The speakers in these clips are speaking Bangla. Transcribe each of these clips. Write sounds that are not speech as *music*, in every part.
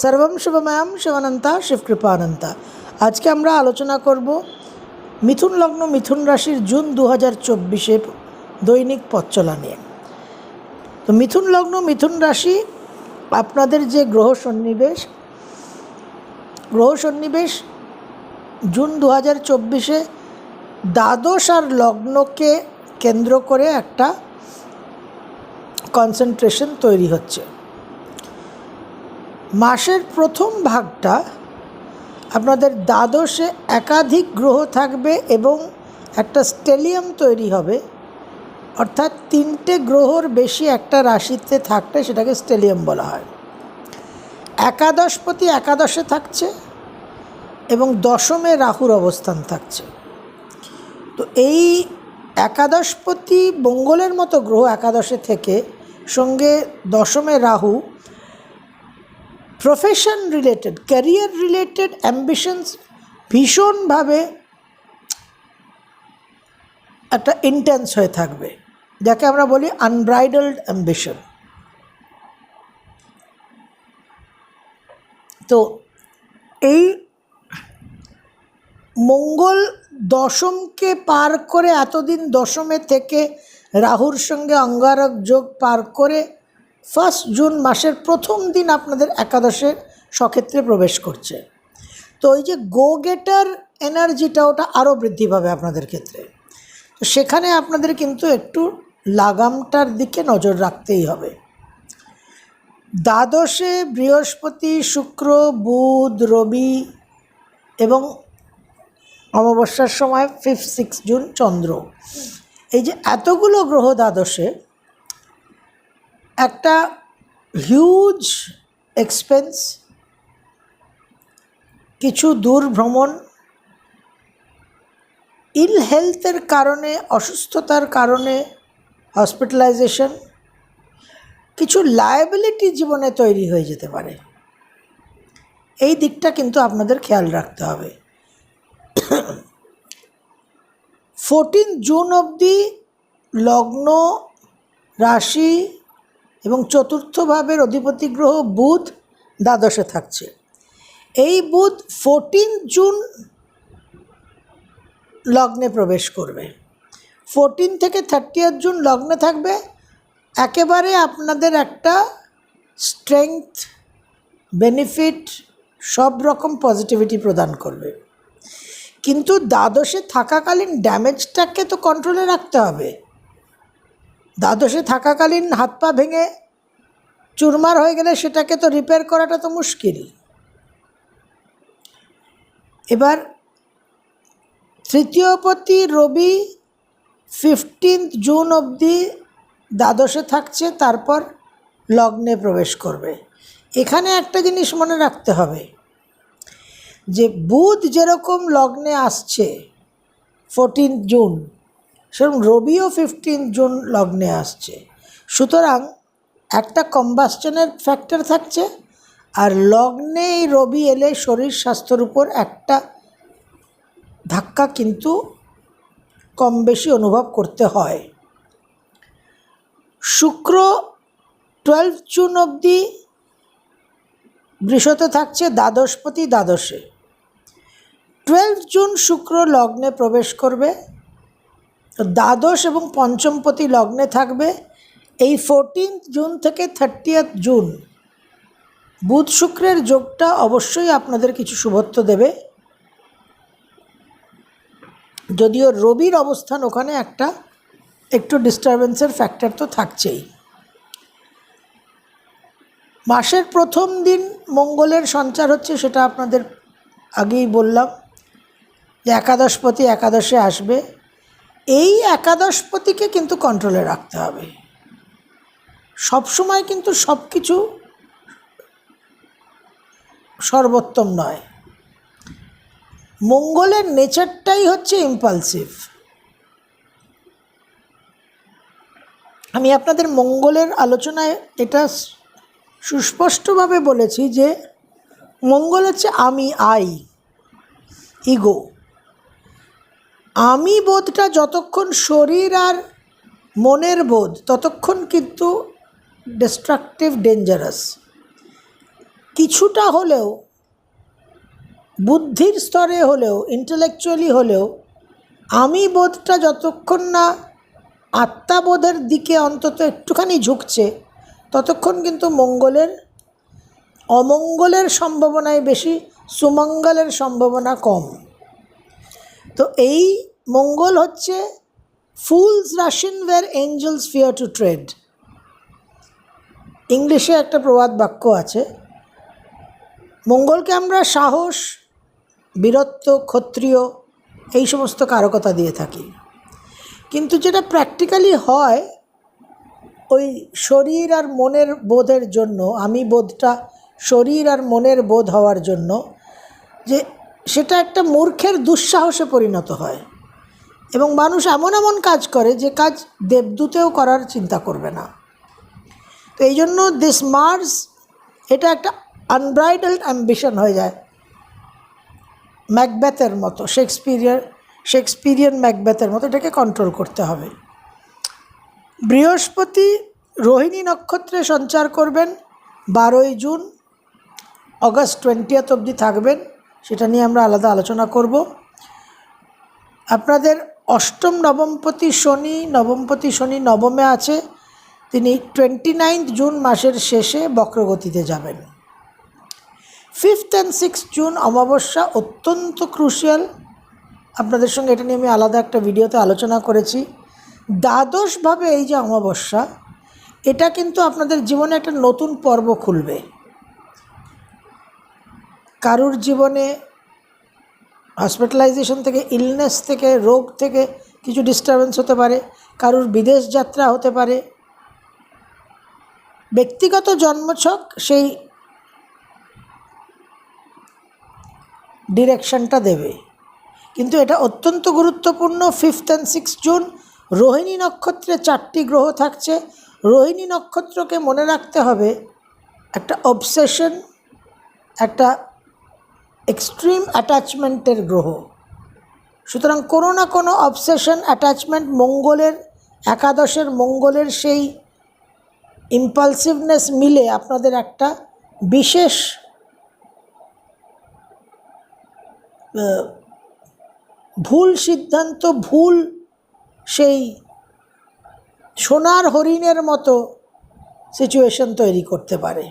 সর্বম শুভময়াম শিবানন্তা, শিবকৃপানন্তা। আজকে আমরা আলোচনা করব মিথুন লগ্ন, মিথুন রাশির জুন দু হাজার চব্বিশে দৈনিক পথচলা নিয়ে। তো মিথুন লগ্ন, মিথুন রাশি, আপনাদের যে গ্রহ সন্নিবেশ গ্রহ সন্নিবেশ জুন দু হাজার চব্বিশে দ্বাদশ আর লগ্নকে কেন্দ্র করে একটা কনসেন্ট্রেশন তৈরি হচ্ছে। মাসের প্রথম ভাগটা আপনাদের দ্বাদশে একাধিক গ্রহ থাকবে এবং একটা স্টেলিয়াম তৈরি হবে। অর্থাৎ তিনটে গ্রহর বেশি একটা রাশিতে থাকলে সেটাকে স্টেলিয়াম বলা হয়। একাদশপতি একাদশে থাকছে এবং দশমে রাহুর অবস্থান থাকছে। তো এই একাদশপতি মঙ্গলের মতো গ্রহ একাদশে থেকে সঙ্গে দশমে Rahu profession related career related ambitions ভীষণভাবে একটা ইন্টেন্স হয়ে থাকবে। যাকে আমরা বলি আনব্রাইডালড অ্যাম্বিশন তো এই মঙ্গল দশমকে পার করে এতদিন দশমে থেকে রাহুর সঙ্গে অঙ্গারক যোগ পার করে ফার্স্ট জুন মাসের প্রথম দিন আপনাদের একাদশে সক্ষেত্রে প্রবেশ করছে। তো ওই যে গো গেটার এনার্জিটা ওটা আরও বৃদ্ধি পাবে আপনাদের ক্ষেত্রে। তো সেখানে আপনাদের কিন্তু একটু লাগামটার দিকে নজর রাখতেই হবে। দ্বাদশে বৃহস্পতি, শুক্র, বুধ, রবি এবং অমাবস্যার সময় ফিফথ সিক্স জুন চন্দ্র। এই যে এতগুলো গ্রহ দ্বাদশে একটা হিউজ এক্সপেন্স কিছু দূর ভ্রমণ ইল হেলথের কারণে, অসুস্থতার কারণে হসপিটালাইজেশন কিছু লায়াবিলিটি জীবনে তৈরি হয়ে যেতে পারে। এই দিকটা কিন্তু আপনাদের খেয়াল রাখতে হবে। ফোরটিন জুন অবধি লগ্ন, রাশি এবং চতুর্থ ভাবের অধিপতি গ্রহ বুধ দ্বাদশে থাকছে। এই বুধ ফোরটিন জুন লগ্নে প্রবেশ করবে। ফোরটিন থেকে থার্টিয়াথ জুন লগ্নে থাকবে। একেবারে আপনাদের একটা স্ট্রেংথ বেনিফিট সব রকম পজিটিভিটি প্রদান করবে। কিন্তু দ্বাদশে থাকাকালীন ড্যামেজটাকে তো কন্ট্রোলে রাখতে হবে। দ্বাদশে থাকাকালীন হাত পা ভেঙে চুরমার হয়ে গেলে সেটাকে তো রিপেয়ার করাটা তো মুশকিল। এবার তৃতীয়পতি রবি ফিফটিন্থ জুন অবধি দ্বাদশে থাকছে, তারপর লগ্নে প্রবেশ করবে। এখানে একটা জিনিস মনে রাখতে হবে, যে বুধ যেরকম লগ্নে আসছে ফোরটিন জুন সেরকম রবিও ফিফটিন জুন লগ্নে আসছে। সুতরাং একটা কম্বাস্টনের ফ্যাক্টর থাকছে আর লগ্নে এই রবি এলে শরীর স্বাস্থ্যের উপর একটা ধাক্কা কিন্তু কম বেশি অনুভব করতে হয়। শুক্র টুয়েলভ জুন অবধি বৃষতে থাকছে দ্বাদশপতি দ্বাদশে। টুয়েলভ জুন শুক্র লগ্নে প্রবেশ করবে। দ্বাদশ এবং পঞ্চমপতি লগ্নে থাকবে। এই ফোরটিন জুন থেকে থার্টিয়েথ জুন বুধ শুক্রের যোগটা অবশ্যই আপনাদের কিছু শুভত্ব দেবে। যদিও রবির অবস্থান ওখানে একটা, একটু ডিস্টারবেন্সের ফ্যাক্টর তো থাকছেই। মাসের প্রথম দিন মঙ্গলের সঞ্চার হচ্ছে সেটা আপনাদের আগেই বললাম। যে একাদশপতি একাদশে আসবে। এই একাদশপতিকে কিন্তু কন্ট্রোলে রাখতে হবে। সবসময় কিন্তু সব কিছু সর্বোত্তম নয়। মঙ্গলের নেচারটাই হচ্ছে ইম্পালসিভ আমি আপনাদের মঙ্গলের আলোচনায় এটা সুস্পষ্টভাবে বলেছি যে মঙ্গল হচ্ছে আমি আই ইগো আমি বোধটা যতক্ষণ শরীর আর মনের বোধ, ততক্ষণ কিন্তু ডিস্ট্রাকটিভ ডেঞ্জারাস কিছুটা হলেও, বুদ্ধির স্তরে হলেও ইন্টেলেকচুয়ালি হলেও, আমি বোধটা যতক্ষণ না আত্মাবোধের দিকে অন্তত একটুখানি ঝুঁকছে, ততক্ষণ কিন্তু মঙ্গলের, অমঙ্গলের সম্ভাবনায় বেশি, সুমঙ্গলের সম্ভাবনা কম। তো এই মঙ্গল হচ্ছে fools rush in where angels fear to tread ইংলিশে একটা প্রবাদ বাক্য আছে, মঙ্গলকে আমরা সাহস, বীরত্ব, ক্ষত্রিয় এই সমস্ত কারকতা দিয়ে থাকি। কিন্তু যেটা প্র্যাকটিক্যালি হয়, ওই শরীর আর মনের বোধের জন্য, আমি বোধটা শরীর আর মনের বোধ হওয়ার জন্য, যে সেটা একটা মূর্খের দুঃসাহসে পরিণত হয়। এবং মানুষ এমন এমন কাজ করে যে কাজ দেবদূতেও করার চিন্তা করবে না। তো এই জন্য দিস মার্স এটা একটা আনব্রাইডালড অ্যাম্বিশন হয়ে যায়। ম্যাকবেথের মতো শেক্সপিরিয়ার শেক্সপিরিয়ান ম্যাকবেথের মতো এটাকে কন্ট্রোল করতে হবে। বৃহস্পতি রোহিণী নক্ষত্রে সঞ্চার করবেন, বারোই জুন অগস্ট টোয়েন্টিয়াথ অবধি থাকবেন। সেটা নিয়ে আমরা আলাদা আলোচনা করব। আপনাদের অষ্টম নবমপতি শনি নবমপতি শনি নবমে আছে, তিনি টোয়েন্টি নাইন্থ জুন মাসের শেষে বক্রগতিতে যাবেন। ফিফথ অ্যান্ড সিক্স জুন অমাবস্যা অত্যন্ত ক্রুশিয়াল আপনাদের সঙ্গে এটা নিয়ে আমি আলাদা একটা ভিডিওতে আলোচনা করেছি। দ্বাদশভাবে এই যে অমাবস্যা, এটা কিন্তু আপনাদের জীবনে একটা নতুন পর্ব খুলবে। কারুর জীবনে হসপিটালাইজেশন থেকে ইলনেস থেকে, রোগ থেকে কিছু ডিস্টারবেন্স হতে পারে, কারুর বিদেশ যাত্রা হতে পারে, ব্যক্তিগত জন্মছক সেই ডিরেকশনটা দেবে। কিন্তু এটা অত্যন্ত গুরুত্বপূর্ণ fifth and six June Rohini নক্ষত্রে চারটি গ্রহ থাকছে। রোহিণী নক্ষত্রকে মনে রাখতে হবে, একটা অবসেশন একটা এক্সট্রিম অ্যাটাচমেন্টের গ্রহ। সুতরাং কোনো না কোনো অবসেশন অ্যাটাচমেন্ট মঙ্গলের, একাদশের মঙ্গলের সেই ইম্পালসিভনেস মিলে আপনাদের একটা বিশেষ ভুল সিদ্ধান্ত, ভুল সেই সোনার হরিণের মতো সিচুয়েশন তৈরি করতে পারে।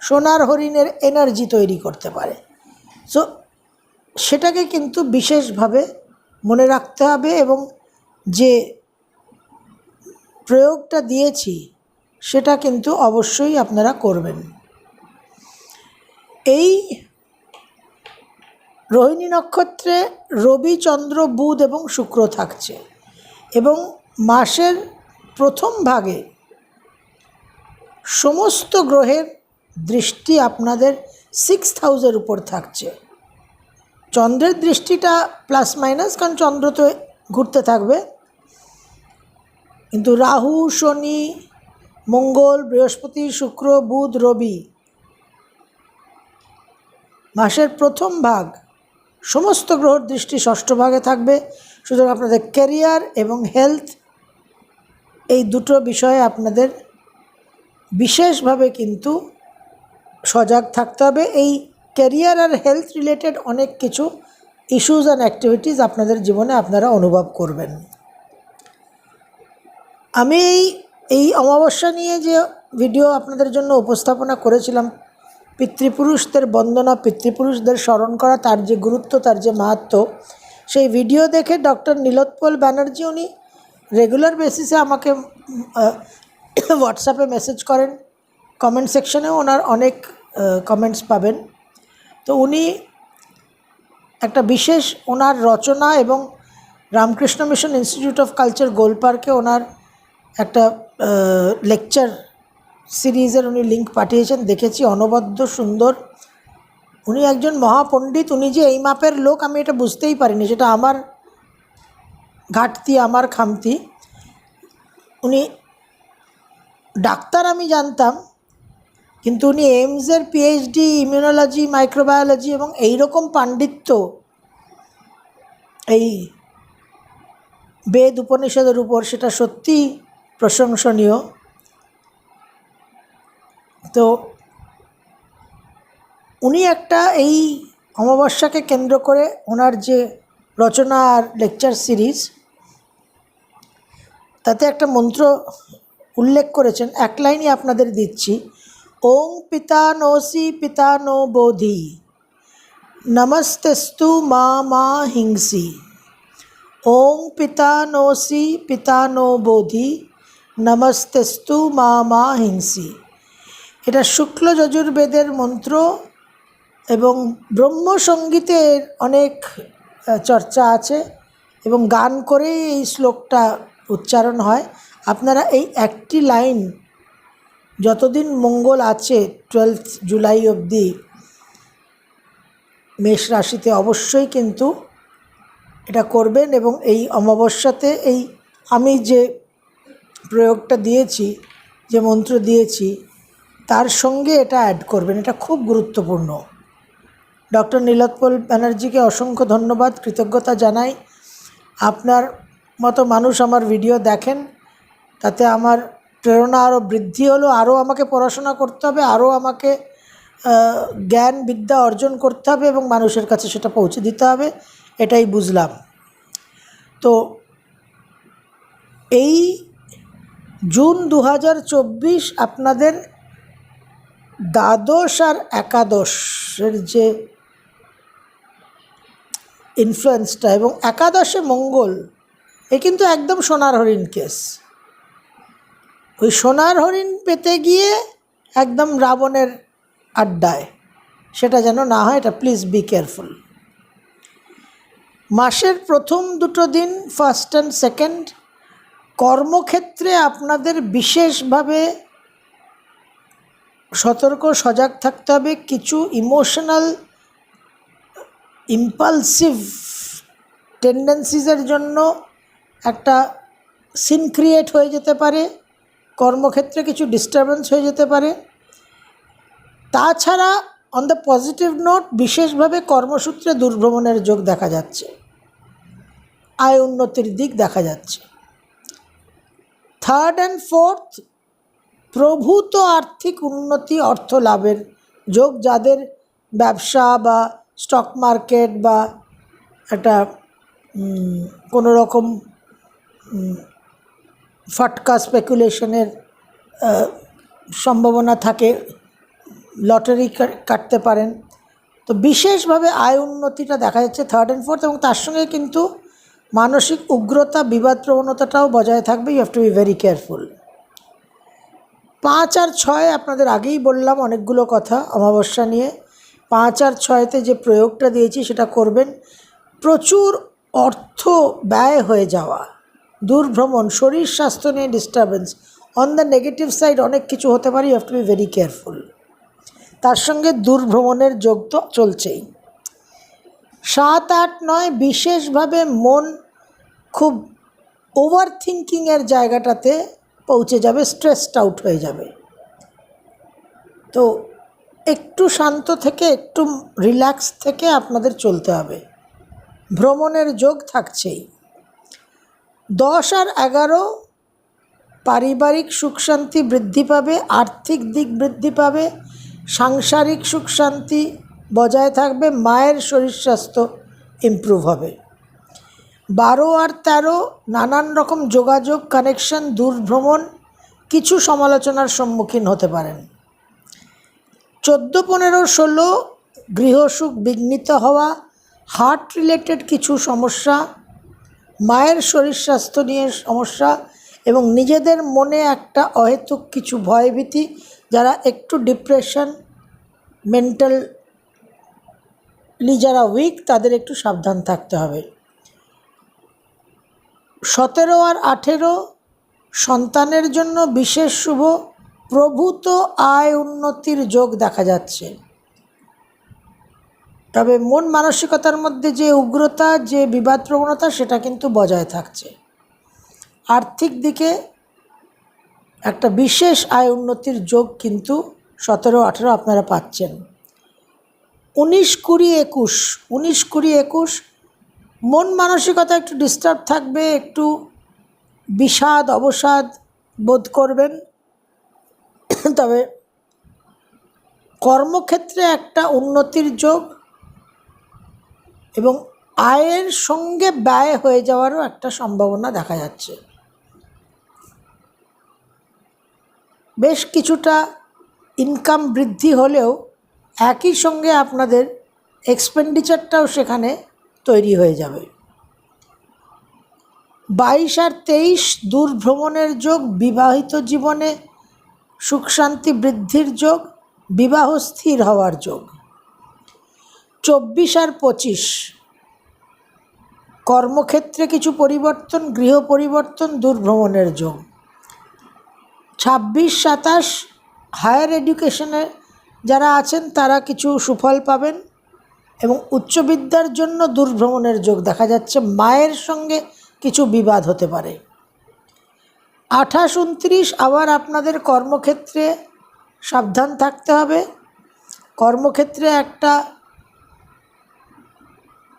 সোনার হরিণের এনার্জি তৈরি করতে পারে। সো সেটাকে কিন্তু বিশেষভাবে মনে রাখতে হবে এবং যে প্রয়োগটা দিয়েছি, সেটা কিন্তু অবশ্যই আপনারা করবেন। এই রোহিণী নক্ষত্রে রবি, চন্দ্র, বুধ এবং শুক্র থাকছে এবং মাসের প্রথম ভাগে সমস্ত গ্রহের দৃষ্টি আপনাদের সিক্স হাউসের উপর থাকছে। চন্দ্রের দৃষ্টিটা প্লাস মাইনাস কারণ চন্দ্র তো ঘুরতে থাকবে। কিন্তু রাহু, শনি, মঙ্গল, বৃহস্পতি, শুক্র, বুধ, রবি মাসের প্রথম ভাগ সমস্ত গ্রহর দৃষ্টি ষষ্ঠ ভাগে থাকবে। সুতরাং আপনাদের ক্যারিয়ার এবং হেলথ এই দুটো বিষয়ে আপনাদের বিশেষভাবে কিন্তু সজাগ থাকতে হবে। এই ক্যারিয়ার আর হেলথ রিলেটেড অনেক কিছু ইস্যুস অ্যান্ড অ্যাক্টিভিটিস আপনাদের জীবনে আপনারা অনুভব করবেন। আমি এই এই অমাবস্যা নিয়ে যে ভিডিও আপনাদের জন্য উপস্থাপনা করেছিলাম, পিতৃপুরুষদের বন্দনা, পিতৃপুরুষদের স্মরণ করা, তার যে গুরুত্ব, তার যে মাহাত্ম, সেই ভিডিও দেখে ডক্টর নীলোৎপল ব্যানার্জি উনি রেগুলার বেসিসে আমাকে হোয়াটসঅ্যাপে মেসেজ *coughs* করেন। কমেন্ট সেকশনেও ওনার অনেক কমেন্টস পাবেন। তো উনি একটা বিশেষ ওনার রচনা এবং Ramakrishna Mission Institute of Culture গোলপার্কে ওনার একটা লেকচার সিরিজের উনি লিঙ্ক পাঠিয়েছেন। দেখেছি, অনবদ্য সুন্দর। উনি একজন মহাপণ্ডিত, উনি যে এই মাপের লোক, আমি এটা বুঝতেই পারিনি সেটা আমার ঘাটতি, আমার খামতি। উনি ডাক্তার আমি জানতাম কিন্তু উনি এইমসের পিএইচডি ইমিউনোলজি মাইক্রোবায়োলজি এবং এইরকম পাণ্ডিত্য এই বেদ উপনিষদের উপর সেটা সত্যি প্রশংসনীয়। তো উনি একটা এই অমাবস্যাকে কেন্দ্র করে ওনার যে রচনা আর লেকচার সিরিজ, তাতে একটা মন্ত্র উল্লেখ করেছেন। এক লাইনই আপনাদের দিচ্ছি। ওং পিতা নোসি পিতা নো বোধি নমস্তেস্তু মা মা হিংসি ওং পিতা নোসি পিতা নো বোধি নমস্তেস্তু মা মা হিংসি এটা শুক্ল যজুর্বেদের মন্ত্র এবং ব্রহ্মসঙ্গীতের অনেক চর্চা আছে এবং গান করেই এই শ্লোকটা উচ্চারণ হয়। আপনারা এই একটি লাইন যতদিন মঙ্গল আছে টুয়েলথ জুলাই অবধি মেষ রাশিতে অবশ্যই কিন্তু এটা করবেন এবং এই অমাবস্যাতে এই আমি যে প্রয়োগটা দিয়েছি, যে মন্ত্র দিয়েছি, তার সঙ্গে এটা অ্যাড করবেন। এটা খুব গুরুত্বপূর্ণ। ডক্টর নীলোৎপল ব্যানার্জিকে অসংখ্য ধন্যবাদ, কৃতজ্ঞতা জানাই। আপনার মতো মানুষ আমার ভিডিও দেখেন, তাতে আমার প্রেরণা আরও বৃদ্ধি হলো আরও আমাকে পড়াশোনা করতে হবে আরও আমাকে জ্ঞান, বিদ্যা অর্জন করতে হবে এবং মানুষের কাছে সেটা পৌঁছে দিতে হবে, এটাই বুঝলাম। তো এই জুন দু হাজার চব্বিশ আপনাদের দ্বাদশ আর একাদশের যে ইনফ্লুয়েন্সটা এবং একাদশে মঙ্গল, এ কিন্তু একদম সোনার হরিণ কেস ওই সোনার হরিণ পেতে গিয়ে একদম রাবণের আড্ডায়। সেটা যেন না হয়, এটা প্লিজ বি কেয়ারফুল মাসের প্রথম দুটো দিন ফার্স্ট অ্যান্ড সেকেন্ড কর্মক্ষেত্রে আপনাদের বিশেষভাবে সতর্ক, সজাগ থাকতে হবে। কিছু ইমোশনাল ইম্পালসিভ টেন্ডেন্সিসের জন্য একটা সিন ক্রিয়েট হয়ে যেতে পারে। কর্মক্ষেত্রে কিছু ডিস্টারবেন্স হয়ে যেতে পারে। তাছাড়া অন দ্য পজিটিভ নোট বিশেষভাবে কর্মসূত্রে দুর্ভ্রমণের যোগ দেখা যাচ্ছে। আয় উন্নতির দিক দেখা যাচ্ছে। থার্ড অ্যান্ড ফোর্থ প্রভূত আর্থিক উন্নতি, অর্থ লাভের যোগ যাদের ব্যবসা বা স্টক মার্কেট বা একটা কোনো রকম ফাটকা স্পেকুলেশনের সম্ভাবনা থাকে, লটারি কাটতে পারেন। তো বিশেষভাবে আয় উন্নতিটা দেখা যাচ্ছে থার্ড অ্যান্ড ফোর্থ এবং তার সঙ্গে কিন্তু মানসিক উগ্রতা, বিবাদ প্রবণতাটাও বজায় থাকবে। You have to be very careful পাঁচ আর ছয় আপনাদের আগেই বললাম অনেকগুলো কথা অমাবস্যা নিয়ে। পাঁচ আর ছয়তে যে প্রয়োগটা দিয়েছি সেটা করবেন। প্রচুর অর্থ ব্যয় হয়ে যাওয়া। দুর্ভ্রমণ, শরীর স্বাস্থ্য নিয়ে disturbance on the negative side অনেক কিছু হতে পারে you have to be very careful তার সঙ্গে দুর্ভ্রমণের যোগ তো চলছেই। সাত, আট, নয় বিশেষভাবে মন খুব ওভার থিঙ্কিংয়ের জায়গাটাতে পৌঁছে যাবে স্ট্রেসড আউট হয়ে যাবে। তো একটু শান্ত থেকে, একটু রিল্যাক্স থেকে আপনাদের চলতে হবে। ভ্রমণের যোগ থাকছেই। দশ আর এগারো পারিবারিক সুখ শান্তি বৃদ্ধি পাবে, আর্থিক দিক বৃদ্ধি পাবে, সাংসারিক সুখ শান্তি বজায় থাকবে, মায়ের শরীর স্বাস্থ্য ইমপ্রুভ হবে। বারো আর তেরো নানান রকম যোগাযোগ কানেকশন দূরভ্রমণ কিছু সমালোচনার সম্মুখীন হতে পারেন। চোদ্দ, পনেরো, ষোলো গৃহসুখ বিঘ্নিত হওয়া হার্ট রিলেটেড কিছু সমস্যা মায়ের শরীর স্বাস্থ্য নিয়ে সমস্যা এবং নিজেদের মনে একটা অহেতুক কিছু ভয়ভীতি, যারা একটু ডিপ্রেশন মেন্টালি যারা উইক তাদের একটু সাবধান থাকতে হবে। সতেরো আর আঠেরো সন্তানের জন্য বিশেষ শুভ, প্রভূত আয় উন্নতির যোগ দেখা যাচ্ছে। তবে মন মানসিকতার মধ্যে যে উগ্রতা, যে বিবাদ প্রবণতা সেটা কিন্তু বজায় থাকছে। আর্থিক দিকে একটা বিশেষ আয় উন্নতির যোগ কিন্তু সতেরো, আঠেরো আপনারা পাচ্ছেন। উনিশ কুড়ি একুশ, উনিশ কুড়ি একুশ, মন মানসিকতা একটু ডিস্টার্ব থাকবে, একটু বিষাদ, অবসাদ বোধ করবেন। তবে কর্মক্ষেত্রে একটা উন্নতির যোগ এবং আয়ের সঙ্গে ব্যয় হয়ে যাওয়ারও একটা সম্ভাবনা দেখা যাচ্ছে। বেশ কিছুটা ইনকাম বৃদ্ধি হলেও একই সঙ্গে আপনাদের এক্সপেন্ডিচারটাও সেখানে তৈরি হয়ে যাবে। বাইশ আর তেইশ দূর ভ্রমণের যোগ, বিবাহিত জীবনে সুখ শান্তি বৃদ্ধির যোগ, বিবাহ স্থির হওয়ার যোগ। চব্বিশ আর পঁচিশ। কর্মক্ষেত্রে কিছু পরিবর্তন, গৃহ পরিবর্তন দূর ভ্রমণের যোগ। ছাব্বিশ, সাতাশ, হায়ার এডুকেশনে যারা আছেন, তারা কিছু সুফল পাবেন এবং উচ্চবিদ্যার জন্য দূরভ্রমণের যোগ দেখা যাচ্ছে। মায়ের সঙ্গে কিছু বিবাদ হতে পারে। আঠাশ, উনত্রিশ, আবার আপনাদের কর্মক্ষেত্রে সাবধান থাকতে হবে। কর্মক্ষেত্রে একটা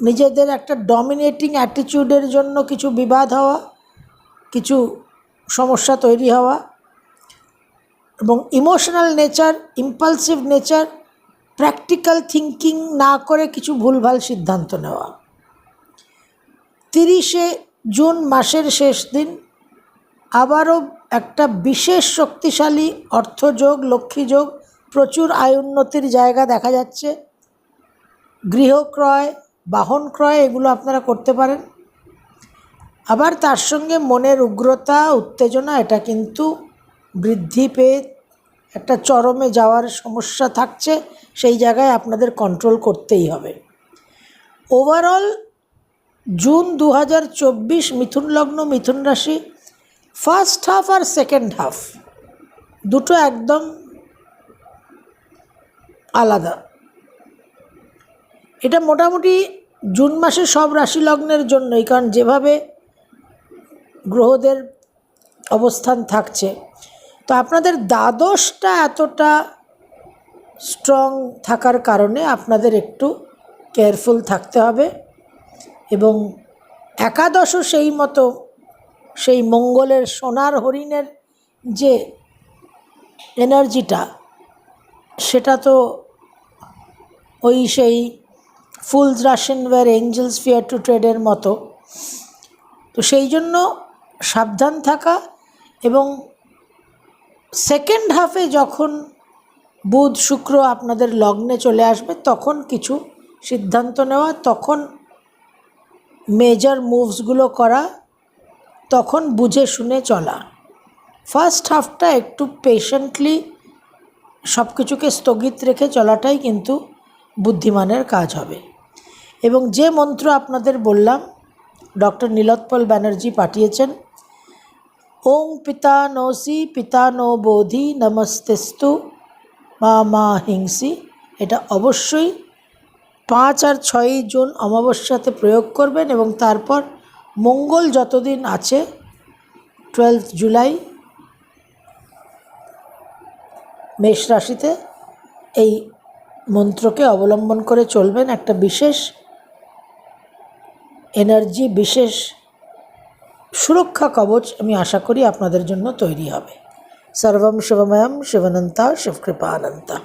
নিজেদের একটা ডমিনেটিং অ্যাটিটিউডের জন্য কিছু বিবাদ হওয়া, কিছু সমস্যা তৈরি হওয়া এবং emotional nature impulsive nature practical thinking না করে কিছু ভুলভাল সিদ্ধান্ত নেওয়া। তিরিশে জুন মাসের শেষ দিন আবারও একটা বিশেষ শক্তিশালী অর্থযোগ, লক্ষ্মীযোগ, প্রচুর আয় উন্নতির জায়গা দেখা যাচ্ছে। গৃহ ক্রয় বাহন ক্রয় এগুলো আপনারা করতে পারেন। আবার তার সঙ্গে মনের উগ্রতা, উত্তেজনা, এটা কিন্তু বৃদ্ধি পেয়ে একটা চরমে যাওয়ার সমস্যা থাকছে, সেই জায়গায় আপনাদের কন্ট্রোল করতেই হবে। ওভারঅল জুন দু হাজার চব্বিশ মিথুন লগ্ন, মিথুন রাশি ফার্স্ট হাফ আর সেকেন্ড হাফ দুটো একদম আলাদা। এটা মোটামুটি জুন মাসে সব রাশি লগ্নের জন্যই, কারণ যেভাবে গ্রহদের অবস্থান থাকছে। তো আপনাদের দ্বাদশটা এতটা স্ট্রং থাকার কারণে আপনাদের একটু কেয়ারফুল থাকতে হবে এবং একাদশও সেই মতো, সেই মঙ্গলের সোনার হরিণের যে এনার্জিটা, সেটা তো ওই সেই fools rush in where angels fear to ট্রেডের মতো। তো সেই জন্য সাবধান থাকা এবং সেকেন্ড হাফে যখন বুধ, শুক্র আপনাদের লগ্নে চলে আসবে, তখন কিছু সিদ্ধান্ত নেওয়া, তখন মেজর মুভসগুলো করা, তখন বুঝে শুনে চলা। ফার্স্ট হাফটা একটু পেশেন্টলি সব কিছুকে স্থগিত রেখে চলাটাই কিন্তু বুদ্ধিমানের কাজ হবে। এবং যে মন্ত্র আপনাদের বললাম, ডক্টর নীলোৎপল ব্যানার্জি পাঠিয়েছেন, ওং পিতা নোসি পিতা নো বোধি নমস্তেস্তু মা মা হিংসি। এটা অবশ্যই পাঁচ আর ছয়ই জুন অমাবস্যাতে প্রয়োগ করবেন এবং তারপর মঙ্গল যতদিন আছে টুয়েলথ জুলাই মেষ রাশিতে এই মন্ত্রকে অবলম্বন করে চলবেন। একটা বিশেষ এনার্জি বিশেষ সুরক্ষা কবচ আমি আশা করি আপনাদের জন্য তৈরি হবে। সর্বম শুভময়ম শিবনন্তা শিবকৃপানন্তা